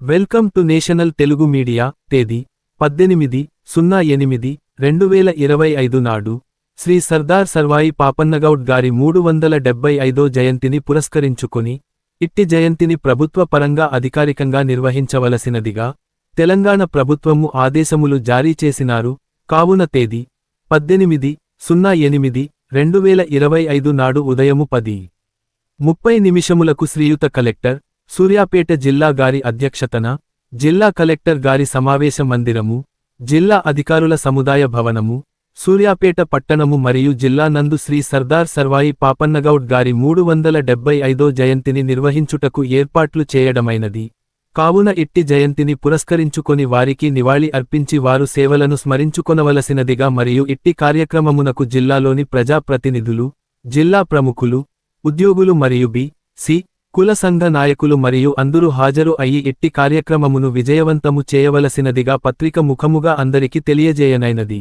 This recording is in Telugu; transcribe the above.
Welcome to national Telugu media తేదీ పద్దెనిమిది సున్నా ఎనిమిది రెండు వేల ఇరవై ఐదు నాడు శ్రీ సర్దార్ సర్వాయి పాపన్నగౌడ్ గారి మూడు వందల డెబ్బై ఐదో జయంతిని పురస్కరించుకొని ఇట్టి జయంతిని ప్రభుత్వ పరంగా అధికారికంగా నిర్వహించవలసినదిగా తెలంగాణ ప్రభుత్వము ఆదేశములు జారీ చేసినారు. కావున తేదీ పద్దెనిమిది సున్నా ఎనిమిది రెండు వేల ఇరవై ఐదు నాడు ఉదయము పది ముప్పై నిమిషములకు శ్రీయుత కలెక్టర్ సూర్యాపేట జిల్లా గారి అధ్యక్షతన జిల్లా కలెక్టర్ గారి సమావేశ మందిరము జిల్లా అధికారుల సముదాయ భవనము సూర్యాపేట పట్టణము మరియు జిల్లా నందు శ్రీ సర్దార్ సర్వాయి పాపన్నగౌడ్ గారి మూడు వందల డెబ్బై ఐదో జయంతిని నిర్వహించుటకు ఏర్పాట్లు చేయడమైనది. కావున ఇట్టి జయంతిని పురస్కరించుకొని వారికి నివాళి అర్పించి వారు సేవలను స్మరించుకొనవలసినదిగా మరియు ఇట్టి కార్యక్రమమునకు జిల్లాలోని ప్రజాప్రతినిధులు జిల్లా ప్రముఖులు ఉద్యోగులు మరియు బి సి కుల సంఘ నాయకులు మరియు అందరూ హాజరు అయి ఇట్టి కార్యక్రమమును విజయవంతము చేయవలసినదిగా పత్రిక ముఖముగా అందరికి తెలియజేయనైనది.